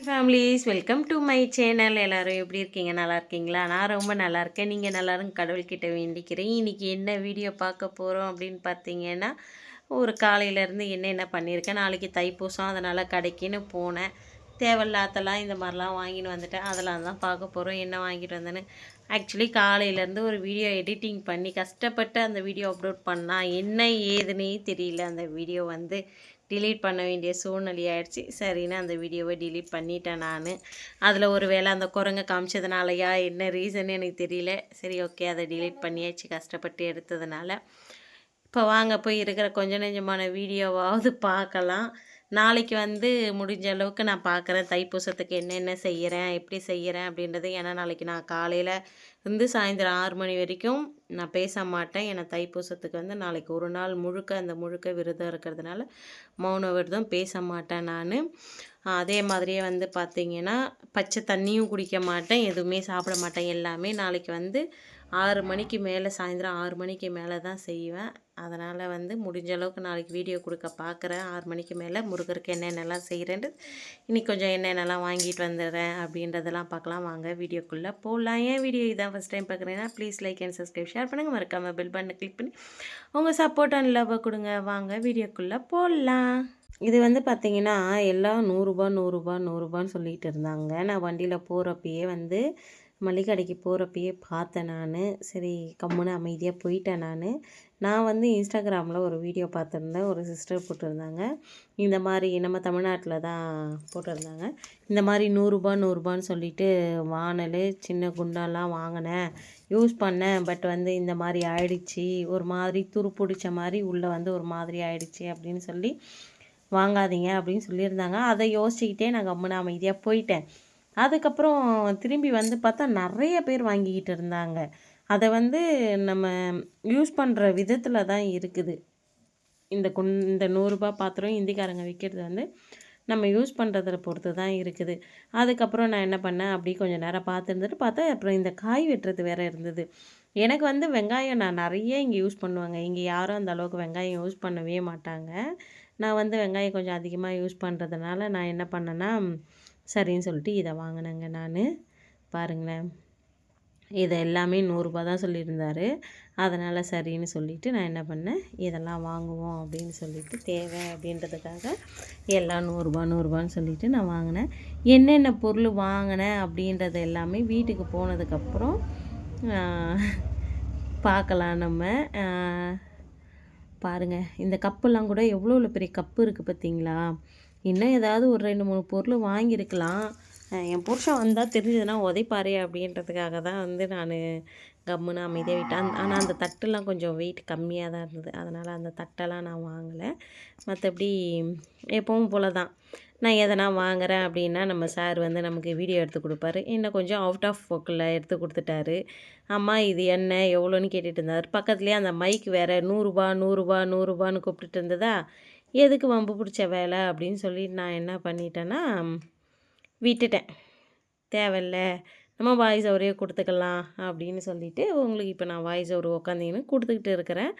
Families welcome to my channel எல்லோரும் எப்படி இருக்கீங்க? நல்லா இருக்கீங்களா? நான் ரொம்ப நல்லா இருக்கேன். நீங்கள் எல்லாரும் கடவுள்கிட்ட வேண்டிக்கிறேன். இன்றைக்கி என்ன வீடியோ பார்க்க போகிறோம் அப்படின்னு பார்த்தீங்கன்னா ஒரு காலையிலேருந்து என்னென்ன பண்ணியிருக்கேன்? நாளைக்கு தைப்பூசம். அதனால் கடைக்குன்னு போனேன். தேவையில்லாதெல்லாம் இந்த மாதிரிலாம் வாங்கிட்டு வந்துட்டேன். அதெல்லாம் தான் பார்க்க போகிறோம் என்ன வாங்கிட்டு வந்தேன்னு? ஆக்சுவலி காலையிலேருந்து ஒரு வீடியோ எடிட்டிங் பண்ணி கஷ்டப்பட்டு அந்த வீடியோ அப்லோட் பண்ணால் என்ன ஏதுன்னே தெரியல. அந்த வீடியோ வந்து டிலீட் பண்ண வேண்டிய சூழ்நிலை ஆயிடுச்சு சரின்னு அந்த வீடியோவை டிலீட் பண்ணிட்டேன் நான். அதில் ஒரு வேளை அந்த குரங்கை காமிச்சதுனாலயா என்ன ரீசன் எனக்கு தெரியல. சரி ஓகே அதை டிலீட் பண்ணியாச்சு கஷ்டப்பட்டு எடுத்ததுனால. இப்போ வாங்க போய் இருக்கிற கொஞ்ச நெஞ்சமான வீடியோவாவது பார்க்கலாம். நாளைக்கு வந்து முடிஞ்ச அளவுக்கு நான் பார்க்குறேன் தைப்பூசத்துக்கு என்னென்ன செய்கிறேன் எப்படி செய்கிறேன் அப்படின்றது. ஏன்னா நாளைக்கு நான் காலையில் இருந்து சாயந்தரம் ஆறு மணி வரைக்கும் நான் பேச மாட்டேன். ஏன்னா தைப்பூசத்துக்கு வந்து நாளைக்கு ஒரு நாள் முழுக்க அந்த முழுக்க விரதம் இருக்கிறதுனால மௌன விரதம் பேச மாட்டேன் நான். அதே மாதிரியே வந்து பார்த்திங்கன்னா பச்சை தண்ணியும் குடிக்க மாட்டேன். எதுவுமே சாப்பிட மாட்டேன். எல்லாமே நாளைக்கு வந்து ஆறு மணிக்கு மேலே சாயந்தரம் ஆறு மணிக்கு மேலே தான் செய்வேன். அதனால் வந்து முடிஞ்ச அளவுக்கு நாளைக்கு வீடியோ கொடுக்க பார்க்குறேன் ஆறு மணிக்கு மேலே முருகருக்கு என்னென்னலாம் செய்கிறேன் இன்றைக்கி கொஞ்சம் என்னென்னலாம் வாங்கிட்டு வந்துடுறேன் அப்படின்றதெல்லாம் பார்க்கலாம். வாங்க வீடியோக்குள்ளே போடலாம் ஏன் வீடியோ இதான் ஃபஸ்ட் டைம் பார்க்குறீங்கன்னா please like and subscribe share பண்ணுங்கள் மறக்காமல் பெல் பட்டனை கிளிக் பண்ணி உங்கள் சப்போர்ட் அண்ட் லவ்வை கொடுங்க. வாங்க வீடியோக்குள்ளே போடலாம் இது வந்து பார்த்தீங்கன்னா எல்லாம் நூறுரூபா நூறுரூபா நூறுரூபான்னு சொல்லிகிட்டு இருந்தாங்க. நான் வண்டியில் போகிறப்பயே வந்து மளிகை கடைக்கு போகிறப்பயே பார்த்தேன் நான். சரி கம்முன்னு அமைதியாக போயிட்டேன் நான். நான் வந்து இன்ஸ்டாகிராமில் ஒரு வீடியோ பார்த்துருந்தேன். ஒரு சிஸ்டர் போட்டிருந்தாங்க. இந்த மாதிரி நம்ம தமிழ்நாட்டில் தான் போட்டிருந்தாங்க. இந்த மாதிரி நூறுரூபா நூறுரூபான்னு சொல்லிட்டு வானல் சின்ன குண்டாலாம் வாங்கினேன். யூஸ் பண்ணேன். பட் வந்து இந்த மாதிரி ஆயிடுச்சு. ஒரு மாதிரி துரு பிடிச்ச மாதிரி உள்ளே வந்து ஒரு மாதிரி ஆயிடுச்சு அப்படின்னு சொல்லி வாங்காதீங்க அப்படின்னு சொல்லியிருந்தாங்க. அதை யோசிச்சுக்கிட்டே நான் கம்முன்னு அமைதியாக போயிட்டேன். அதுக்கப்புறம் திரும்பி வந்து பார்த்தா நிறைய பேர் வாங்கிக்கிட்டு இருந்தாங்க. அதை வந்து நம்ம யூஸ் பண்ணுற விதத்தில் தான் இருக்குது. இந்த குன் இந்த நூறுரூபா பாத்திரம் இந்திக்காரங்க விற்கிறது வந்து நம்ம யூஸ் பண்ணுறத பொறுத்து தான் இருக்குது. அதுக்கப்புறம் நான் என்ன பண்ணேன்? அப்படி கொஞ்சம் நேரம் பார்த்துருந்துட்டு பார்த்தா அப்புறம் இந்த காய் வெட்டுறது வேறு இருந்தது. எனக்கு வந்து வெங்காயம் நான் நிறைய இங்கே யூஸ் பண்ணுவாங்க. இங்கே யாரும் அந்த அளவுக்கு வெங்காயம் யூஸ் பண்ணவே மாட்டாங்க. நான் வந்து வெங்காயம் கொஞ்சம் அதிகமாக யூஸ் பண்ணுறதுனால நான் என்ன பண்ணேன்னா சரின்னு சொல்லிட்டு இதை வாங்கினேங்க நான். பாருங்களேன். இதை எல்லாமே நூறுரூபா தான் சொல்லியிருந்தார். அதனால் சரின்னு சொல்லிவிட்டு நான் என்ன பண்ணேன் இதெல்லாம் வாங்குவோம் அப்படின்னு சொல்லிவிட்டு தேவை அப்படின்றதுக்காக எல்லாம் நூறுரூபா நூறுரூபான்னு சொல்லிவிட்டு நான் வாங்கினேன். என்னென்ன பொருள் வாங்கினேன் அப்படின்றது எல்லாமே வீட்டுக்கு போனதுக்கப்புறம் பார்க்கலாம் நம்ம. பாருங்கள் இந்த கப்பெல்லாம் கூட எவ்வளோ எவ்வளோ பெரிய கப்பு இருக்குது பார்த்தீங்களா? இன்னும் ஏதாவது ஒரு ரெண்டு மூணு பொருள் வாங்கியிருக்கலாம். என் புருஷன் வந்தால் தெரிஞ்சதுன்னா உதைப்பாரு அப்படின்றதுக்காக தான் வந்து நான் கம்முன்னு அமைதியாக விட்டேன் ஆனால் அந்த தட்டுலாம் கொஞ்சம் வெயிட் கம்மியாக தான் இருந்தது. அதனால் அந்த தட்டெல்லாம் நான் வாங்கலை. மற்றபடி எப்பவும் போல தான் நான் எதனா வாங்குறேன் அப்படின்னா நம்ம சார் வந்து நமக்கு வீடியோ எடுத்து கொடுப்பாரு. இன்னும் கொஞ்சம் அவுட் ஆஃப் ஃபோக்கில் எடுத்து கொடுத்துட்டாரு. அம்மா இது என்ன? எவ்வளோன்னு கேட்டுட்டு இருந்தார். பக்கத்துலேயே அந்த மைக் வேறு நூறுரூபா நூறுரூபா நூறுரூபான்னு கூப்பிட்டுட்டு இருந்ததா? எதுக்கு வம்பு பிடிச்ச வேலை அப்படின்னு சொல்லி நான் என்ன பண்ணிட்டேன்னா விட்டுட்டேன். தேவையில்ல. நம்ம வாய்ஸ் அவரையே கொடுத்துக்கலாம் அப்படின்னு சொல்லிவிட்டு உங்களுக்கு இப்போ நான் வாய்ஸ் அவர் உட்காந்திங்கன்னு கொடுத்துக்கிட்டு இருக்கிறேன்.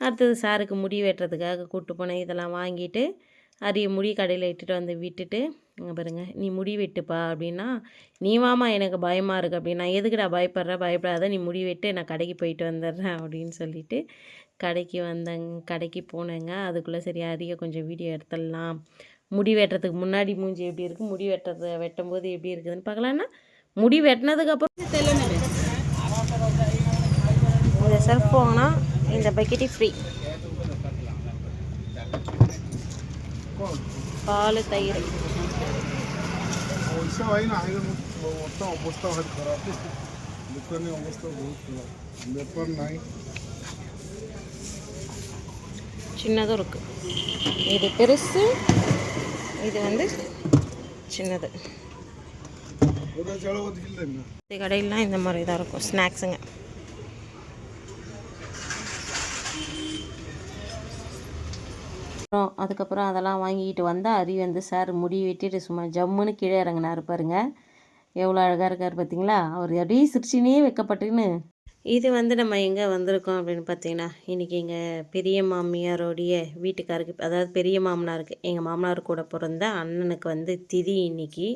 அடுத்தது சாருக்கு முடி வெட்டுறதுக்காக கூப்பிட்டு போனேன். இதெல்லாம் வாங்கிட்டு அரிய முடி கடையில் இட்டுட்டு வந்து விட்டுட்டு அங்கே பாருங்க நீ முடி வெட்டுப்பா அப்படின்னா நீ வாமா எனக்கு பயமாக இருக்குது அப்படின்னா. எதுக்குடா பயப்படுற? பயப்படாத நீ முடி வெட்டு நான் கடைக்கு போயிட்டு வந்துடுறேன் அப்படின்னு சொல்லிட்டு கடைக்கு வந்தேங்க. கடைக்கு போனேங்க. அதுக்குள்ளே சரி அரிய கொஞ்சம் வீடியோ எடுத்துடலாம். முடி வெட்டுறதுக்கு முன்னாடி மூஞ்சி எப்படி இருக்குது முடி வெட்டுறது வெட்டும் போது எப்படி இருக்குதுன்னு பார்க்கலான்னா முடி வெட்டினதுக்கப்புறம் இந்த செல்ஃப் போனால் இந்த பக்கெட்டி ஃப்ரீ பால் தயிர் পয়সা হয় না আগের মতো অবস্থা হয় খারাপ দোকানের অবস্থা বহুত খারাপ ব্যাপার নাই சின்னதும் இருக்குது இது பெருசு இது வந்து சின்னது. இந்த கடையிலாம் இந்த மாதிரி தான் இருக்கும் ஸ்நாக்ஸுங்க. அப்புறம் அதுக்கப்புறம் அதெல்லாம் வாங்கிக்கிட்டு வந்தால் அரி வந்து சார் முடி வெட்டிட்டு சும்மா ஜம்முன்னு கீழே இறங்கினார் பாருங்க. எவ்வளோ அழகாக இருக்கார் பார்த்தீங்களா அவர் அப்படியே சிரிச்சினே வைக்கப்பட்டுன்னு. இது வந்து நம்ம எங்கே வந்திருக்கோம் அப்படின்னு பார்த்தீங்கன்னா இன்றைக்கி எங்கள் பெரிய மாமியாரோடைய வீட்டுக்காருக்கு அதாவது பெரிய மாமனாருக்கு எங்கள் மாமனார் கூட பிறந்த அண்ணனுக்கு வந்து திதி இன்னைக்கு.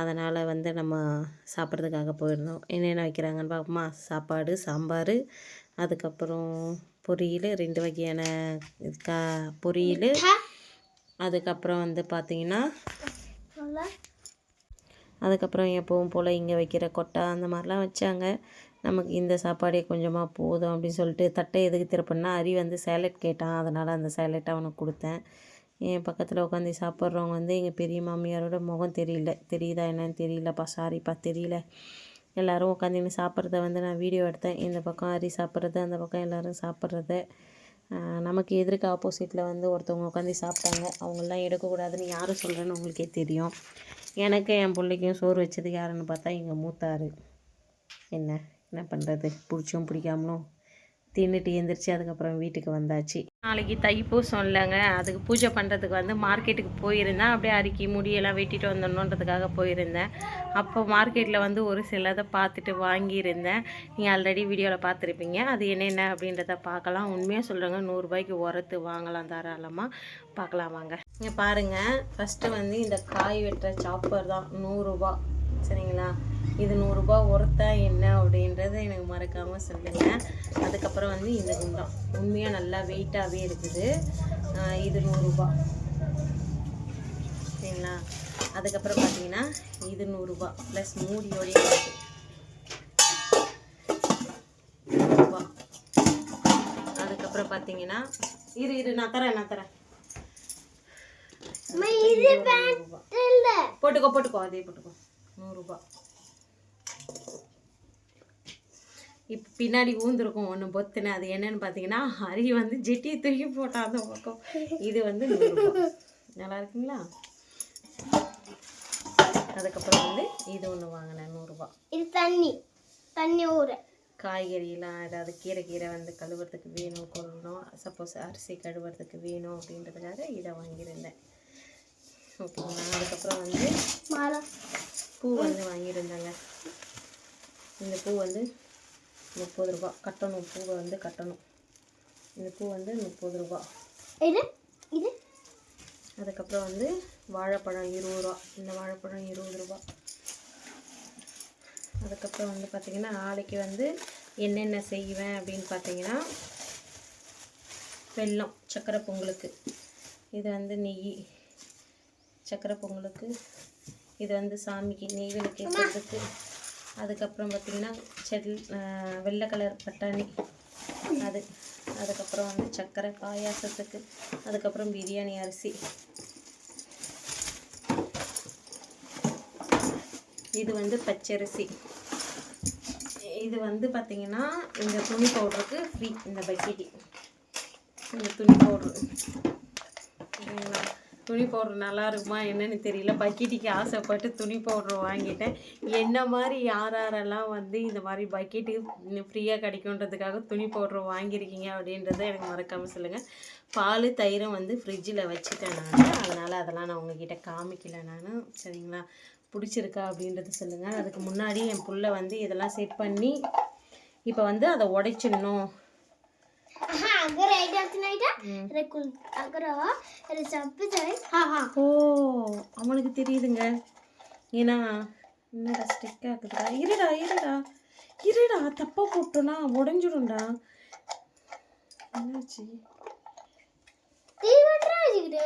அதனால் வந்து நம்ம சாப்பிட்றதுக்காக போயிருந்தோம். என்னென்ன வைக்கிறாங்கன்னு பார்ப்போமா? சாப்பாடு சாம்பார் அதுக்கப்புறம் பொரியல் ரெண்டு வகையான கா பொரியல். அதுக்கப்புறம் வந்து பார்த்திங்கன்னா அதுக்கப்புறம் எப்பவும் போல் இங்கே வைக்கிற கொட்டை அந்த மாதிரிலாம் வச்சாங்க. நமக்கு இந்த சாப்பாடே கொஞ்சமாக போதும் அப்படின்னு சொல்லிட்டு தட்டை எதுக்கு திருப்பினா அரி வந்து சேலட் கேட்டான். அதனால் அந்த சேலட்டை அவனுக்கு கொடுத்தேன். என் பக்கத்தில் உட்காந்து சாப்பிட்றவங்க வந்து எங்கள் பெரிய மாமியாரோட முகம் தெரியல. தெரியுதா என்னன்னு தெரியலப்பா சாரிப்பா தெரியல. எல்லோரும் உட்காந்து சாப்பிட்றத வந்து நான் வீடியோ எடுத்தேன். இந்த பக்கம் அரி சாப்பிட்றது அந்த பக்கம் எல்லோரும் சாப்பிட்றது நமக்கு எதிர்க்க ஆப்போசிட்டில் வந்து ஒருத்தவங்க உட்காந்து சாப்பிட்டாங்க. அவங்களாம் எடுக்கக்கூடாதுன்னு யாரும் சொல்கிறேன்னு உங்களுக்கே தெரியும். எனக்கு என் பிள்ளைக்கும் சோறு வச்சது யாருன்னு பார்த்தா எங்கள் மூத்தாரு. என்ன? என்ன பண்ணுறது பிடிச்சும் பிடிக்காமலும் தின்னுட்டு எழுந்திரிச்சு அதுக்கப்புறம் வீட்டுக்கு வந்தாச்சு. நாளைக்கு தைப்பூசம் இல்லைங்க அதுக்கு பூஜை பண்ணுறதுக்கு வந்து மார்க்கெட்டுக்கு போயிருந்தேன். அப்படியே அரிக்கி முடியெல்லாம் வெட்டிட்டு வந்துடணுன்றதுக்காக போயிருந்தேன். அப்போ மார்க்கெட்டில் வந்து ஒரு சிலதை பார்த்துட்டு வாங்கியிருந்தேன். நீங்கள் ஆல்ரெடி வீடியோவில் பார்த்துருப்பீங்க. அது என்னென்ன அப்படின்றத பார்க்கலாம். உண்மையாக சொல்கிறேங்க நூறுரூபாய்க்கு உரத்து வாங்கலாம் தாராளமாக பார்க்கலாம் வாங்க. இங்கே பாருங்கள் ஃபஸ்ட்டு வந்து இந்த காய் வெட்டுற சாப்பர் தான். நூறுரூபா சரிங்களா? இது நூறுரூபா ஒருத்தா என்ன அப்படின்றத எனக்கு மறக்காமல் சொல்லுங்கள் அதுக்கப்புறம் வந்து இந்த குண்டம். உண்மையாக நல்லா வெயிட்டாகவே இருக்குது. இது நூறுரூபா சரிங்களா? அதுக்கப்புறம் பார்த்தீங்கன்னா இது நூறுரூபா ப்ளஸ் மூடியோடய இருக்குது நூறுரூபா அதுக்கப்புறம் பார்த்தீங்கன்னா இரு இரு நான் தரேன் நான் தரேன். போட்டுக்கோ போட்டுக்கோ அதே போட்டுக்கோ. நூறுரூபா இப்போ பின்னாடி ஊந்துருக்கும் ஒன்று பொத்துன்னு அது என்னன்னு பார்த்தீங்கன்னா ஹரி வந்து ஜெட்டியை தூக்கி போட்டான் அந்த பக்கம். இது வந்து நல்லா இருக்குங்களா? அதுக்கப்புறம் வந்து இது ஒன்று வாங்கினேன் நூறுரூபா இது தண்ணி. தண்ணி ஊற. காய்கறியெல்லாம் ஏதாவது கீரை கீரை வந்து கழுவுறதுக்கு வேணும் கொள்ளணும். சப்போஸ் அரிசி கழுவுறதுக்கு வேணும் அப்படின்றதுக்காக இதை வாங்கியிருந்தேன். ஓகேங்களா? அதுக்கப்புறம் வந்து பூ வந்து வாங்கியிருந்தேங்க. இந்த பூ வந்து முப்பது ரூபா. கட்டணும். பூவை வந்து கட்டணும். இந்த பூ வந்து முப்பது ரூபா. இது? இது? அதுக்கப்புறம் வந்து வாழைப்பழம் இருபது ரூபா. இந்த வாழைப்பழம் இருபது ரூபா. அதுக்கப்புறம் வந்து பார்த்திங்கன்னா நாளைக்கு வந்து என்னென்ன செய்வேன் அப்படின்னு பார்த்தீங்கன்னா வெல்லம் சக்கரை பொங்கலுக்கு. இது வந்து நெய். சக்கரை பொங்கலுக்கு இது வந்து சாமிக்கு நெய் வைக்கிறதுக்கு. அதுக்கப்புறம் பார்த்திங்கன்னா செல் வெள்ளை கலர் பட்டாணி. அது அதுக்கப்புறம் வந்து சக்கரை பாயாசத்துக்கு அதுக்கப்புறம் பிரியாணி அரிசி. இது வந்து பச்சரிசி. இது வந்து பார்த்திங்கன்னா இந்த துணி பவுடருக்கு ஃப்ரீ இந்த பக்கெட்டி இந்த துணி பவுட்ரு. சரிங்களா துணி பவுடர் நல்லா இருக்குமா என்னன்னு தெரியல. பக்கெட்டிக்கு ஆசைப்பட்டு துணி பவுடர் வாங்கிட்டேன். என்ன மாதிரி யார் யாரெல்லாம் வந்து இந்த மாதிரி பக்கெட்டு ஃப்ரீயாக கிடைக்குன்றதுக்காக துணி பவுடர் வாங்கியிருக்கீங்க அப்படின்றத எனக்கு மறக்காமல் சொல்லுங்கள் பால் தயிரும் வந்து ஃப்ரிட்ஜில் வச்சுட்டேன் நான். அதனால் அதெல்லாம் நான் உங்ககிட்ட காமிக்கல நான். சரிங்களா? பிடிச்சிருக்கா அப்படின்றத சொல்லுங்கள் அதுக்கு முன்னாடி என் புள்ள வந்து இதெல்லாம் செட் பண்ணி இப்போ வந்து அதை உடைச்சிடணும். ଆଗରେ ଏଇଟା ଅଛି ନା ଏଇଟା? இது கு- அகரவா இது சப்பு சைஸ் ஆஹா ஓ அவனுக்கு தெரியுதுங்க ஏன்னா என்னடா ஸ்டிக் ஆகுதுடா இருடா இருடா இருடா தப்பா போட்டோம்னா உடஞ்சிடும்டா என்னாச்சு தீவன்றா வச்சுக்கிட்டு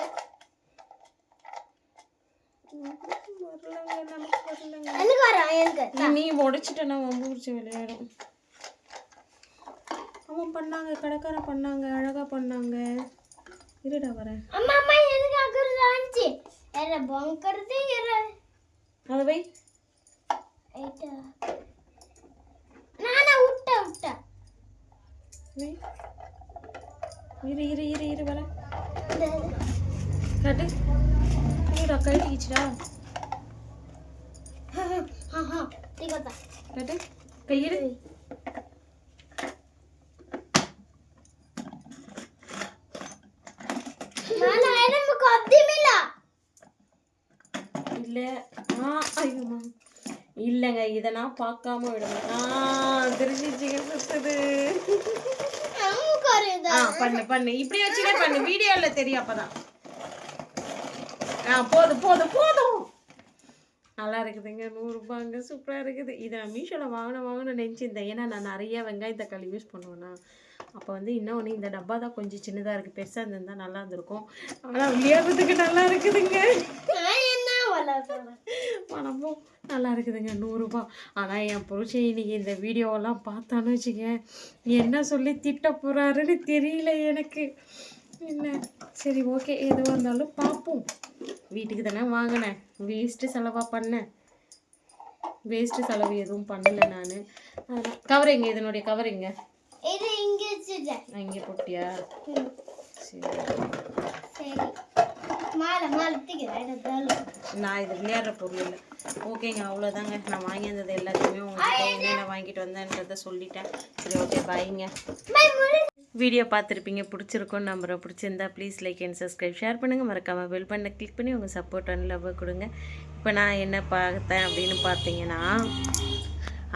எனக்கு வரும் எனக்கு நீ உடைச்சிட்டனா ஒம்பு பிடிச்சி விளையாடும் அவங்க பண்ணாங்க கடைக்கார பண்ணாங்க அழகா பண்ணாங்க. இருடா வரேன் அம்மா அம்மா எனக்கு அக்கறது ஆஞ்சி எற பொங்கறது எற அத வை. ஐட்டா. நானா உட்ட உட்ட. வை. இரு இரு இரு இரு வர. கட்டு. இருடா கழட்டிக்கிச்சுடா கட்டு. கையிடு இல்லைங்க இதை நான் பார்க்காம விடுங்க ஆ திருச்சிச்சிங்க சுத்துது பண்ணு பண்ணு. இப்படி வச்சுட்டே பண்ணு. வீடியோல தெரியும் அப்பதான். ஆ போதும் போதும் போதும். நல்லா இருக்குதுங்க. நூறுரூபாங்க சூப்பராக இருக்குது. இதை நான் மீஷோவில் வாங்கின வாங்கின நினச்சிருந்தேன் ஏன்னா நான் நிறைய வெங்காய தக்காளி யூஸ் பண்ணுவேன்னா அப்போ வந்து இன்னொன்று இந்த டப்பா தான் கொஞ்சம் சின்னதாக இருக்குது பெருசாக இருந்திருந்தால் நல்லா இருந்திருக்கும். ஆனால் விளையாடுறதுக்கு நல்லா இருக்குதுங்க. பணமும் நல்லா இருக்குதுங்க நூறுரூபா ஆனால் என் புருஷன் இன்னைக்கு இந்த வீடியோவெல்லாம் பார்த்தான்னு வச்சுக்க என்ன சொல்லி திட்ட போகிறாருன்னு தெரியல எனக்கு. என்ன? சரி ஓகே. எதுவாக இருந்தாலும் பார்ப்போம். வீட்டுக்கு தானே வாங்கினேன். வேஸ்ட்டு செலவாக பண்ணேன். வேஸ்ட்டு செலவு எதுவும் பண்ணலை நான். கவர் எங்க? இதனுடைய கவர் எங்க? இது இங்க போட்டியா? சரி. சரி. நான் இது விளையாடுற பொருள் ஓகேங்க அவ்வளோதாங்க நான் வாங்கி வந்தது எல்லாத்தையுமே உங்கள்கிட்ட என்னென்ன வாங்கிட்டு வந்தேன்றதை சொல்லிட்டேன். சரி ஓகே பாய்ங்க வீடியோ பார்த்துருப்பீங்க பிடிச்சிருக்கும் நம்புறோம் பிடிச்சிருந்தா please like and subscribe share பண்ணுங்கள் மறக்காமல் பெல் பண்ண கிளிக் பண்ணி உங்கள் சப்போர்ட் அண்ட் லவ் கொடுங்க. இப்போ நான் என்ன பார்த்தேன் அப்படின்னு பார்த்தீங்கன்னா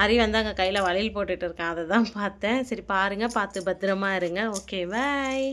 அரி வந்து அங்கே கையில் வளையல் போட்டுட்டு இருக்கேன். அதை தான் பார்த்தேன். சரி பாருங்கள் பார்த்து பத்திரமா இருங்க. Okay bye